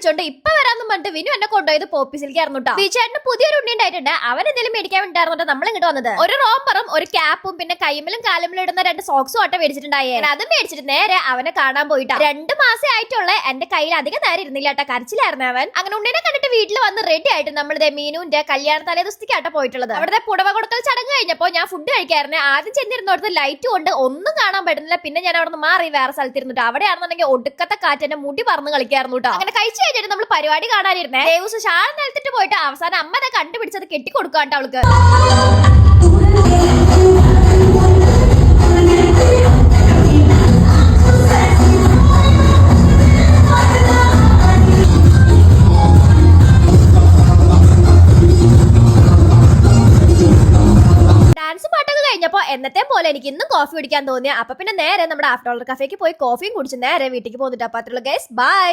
വിളിച്ചോണ്ട് ഇപ്പൊ പറഞ്ഞിട്ട് വിനു എന്നെ കൊണ്ടുപോയത് പോപ്പീസിലേക്കായിരുന്നു കേട്ടോ ബീച്ചേട്ടന് പുതിയൊരു ഉണ്ണി ഉണ്ടായിട്ടുണ്ട്. അവൻ എന്തെങ്കിലും മേടിക്കാൻ വേണ്ടിട്ടായിരുന്നു നമ്മൾ ഇങ്ങോട്ട് വന്നത്. ഒരു റോപ്പറും ഒരു ക്യാപ്പും പിന്നെ കൈമലും കാലുമലും ഇടുന്ന രണ്ട് സോക്സും ആട്ടെ മേടിച്ചിട്ടുണ്ടായേ. അത് മേടിച്ചിട്ട് നേരെ അവനെ കാണാൻ പോയിട്ടാ. രണ്ട് മാസം ആയിട്ടുള്ള എന്റെ കയ്യിൽ അധികം നേരം ഇരുന്നില്ല കേട്ടോ കരച്ചിലായിരുന്നു അവൻ. അങ്ങനെ ഉണ്ണിനെ കണ്ടിട്ട് വീട്ടിൽ വന്ന് റെഡി ആയിട്ട് നമ്മളിത് മീനുവിന്റെ കല്യാണ തലേ ദിവസത്തേക്കാട്ടെ പോയിട്ടുള്ളത്. അവിടുത്തെ പുടവ കൊടുക്കൽ ചടങ്ങ് കഴിഞ്ഞപ്പോ ഞാൻ ഫുഡ് കഴിക്കായിരുന്നു ആദ്യം ചെന്നിരുന്നോടത്ത് ലൈറ്റ് കൊണ്ട് ഒന്നും കാണാൻ പറ്റുന്നില്ല. പിന്നെ ഞാൻ അവിടെ നിന്ന് മാറി വേറെ സ്ഥലത്തിരുന്നിട്ട് അവിടെയാണെന്നുണ്ടെങ്കിൽ ഒടുക്കത്തെ കാറ്റ് എന്റെ മുടി പറന്ന് കളിക്കായിരുന്നു കേട്ടോ അങ്ങനെ കഴിച്ചു കഴിഞ്ഞിട്ട് നമ്മൾ പരിപാടി കാണാനിരുന്നേ. ദേവസ് ഷാൾ നിലത്തിട്ട് പോയിട്ട് അവസാനം അമ്മ അതെ കണ്ടുപിടിച്ചത് കെട്ടിക്കൊടുക്കാട്ടോ അവൾക്ക്. ഡാൻസ് പാട്ടൊക്കെ കഴിഞ്ഞപ്പോ എന്നത്തെ പോലെ എനിക്ക് ഇന്നും കോഫി കുടിക്കാൻ തോന്നിയ. അപ്പൊ പിന്നെ നേരെ നമ്മുടെ ആഫ്റ്റർ ഓൾ കഫേക്ക് പോയി കോഫിയും കുടിച്ച് നേരെ വീട്ടിലേക്ക് പോന്നിട്ട് അപ്പൊ അത്രയുള്ള ഗൈസ് ബൈ